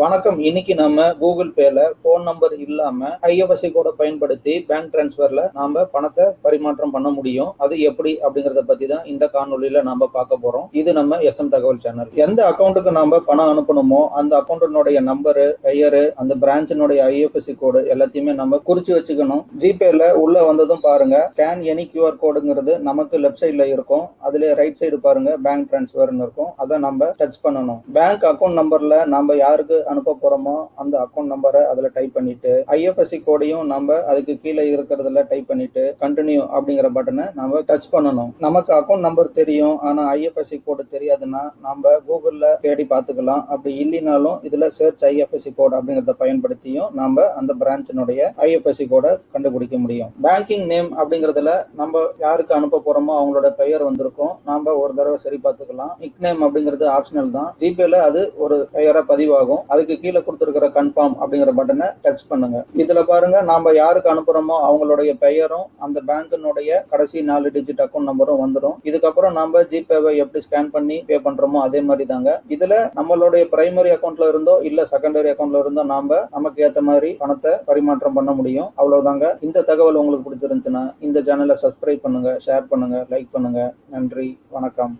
வணக்கம். இன்னைக்கு நம்ம கூகுள் பேல போன் நம்பர் இல்லாம ஐஎஃப்எஸ்சி கோட பயன்படுத்தி பேங்க் டிரான்ஸ்பர்ல நாம பணத்தை பரிமாற்றம் பண்ண முடியும். அது எப்படி அப்படிங்கறத பத்தி தான் இந்த காணொலியில நாம பார்க்க போறோம். இது நம்ம எஸ்எம் தகவல் சேனல் எந்த அக்கௌண்ட்டுக்கு நாம பணம் அனுப்பணுமோ அந்த அக்கௌண்ட்டினுடைய நம்பரு பெயரு அந்த பிரான்ச்சினுடைய ஐஎஃப்எஸ்சி கோடு எல்லாத்தையுமே நம்ம குறிச்சு வச்சுக்கணும். ஜிபேல உள்ள வந்ததும் பாருங்க. ஸ்கேன் எனி கியூஆர் கோடுங்கிறது நமக்கு லெஃப்ட் சைட்ல இருக்கும். அதுல ரைட் சைடு பாருங்க பேங்க் டிரான்ஸ்பர்னு இருக்கும். அதை நம்ம டச் பண்ணணும். பேங்க் அக்கௌண்ட் நம்பர்ல நம்ம யாருக்கு அனுப்ப போறோமோ அந்த அக்கௌண்ட் நம்பரை அதுல டைப் பண்ணிட்டு ஐஎஃப்எஸ்சி கோடையும் நம்ம அதுக்கு கீழே இருக்கிறதுல டைப் பண்ணிட்டு கண்டினியூ அப்படிங்கிற பட்டனை நம்ம டச் பண்ணணும். நமக்கு அக்கௌண்ட் நம்பர் தெரியும் ஆனா ஐஎஃப்எஸ்சி கோடு தெரியாதுன்னா நம்ம கூகுள்ல தேடி பார்த்துக்கலாம். அப்படி இல்லைனாலும் இதுல சர்ச் ஐஎஃப்எஸ்சி கோட் அப்படிங்கறத பயன்படுத்தியும் நம்ம அந்த பிரான்ச்சினுடைய ஐஎஃப்எஸ்சி கோடை கண்டுபிடிக்க முடியும். பேங்கிங் நேம் அப்படிங்கறதுல நம்ம யாருக்கு அனுப்ப போறோமோ அவங்களோட பெயர் வந்திருக்கும். நாம ஒரு தடவை சரி பார்த்துக்கலாம் நிக் நேம் அப்படிங்கிறது ஆப்ஷனல் தான் ஜிபேல அது ஒரு பெயரை பதிவாகும். அது அதுக்கு கீழே கொடுத்துருக்கிற கன்ஃபார்ம் அப்படிங்கிற பட்டனை டச் பண்ணுங்க. இதுல பாருங்க நாம யாருக்கு அனுப்புறோமோ அவங்களுடைய பெயரும் அந்த பேங்கினுடைய கடைசி நாலு டிஜிட் அக்கௌண்ட் நம்பரும் வந்துடும் இதுக்கப்புறம் நம்ம ஜிபேவை எப்படி ஸ்கேன் பண்ணி பே பண்றோமோ அதே மாதிரி தாங்க. இதுல நம்மளுடைய பிரைமரி அக்கௌண்ட்ல இருந்தோ இல்ல செகண்டரி அக்கௌண்ட்ல இருந்தோ நாம நமக்கு ஏத்த மாதிரி பணத்தை பரிமாற்றம் பண்ண முடியும். அவ்வளவுதாங்க. இந்த தகவல் உங்களுக்கு பிடிச்சிருந்துச்சுன்னா இந்த சேனலை சப்ஸ்கிரைப் பண்ணுங்க ஷேர் பண்ணுங்க லைக் பண்ணுங்க. நன்றி வணக்கம்.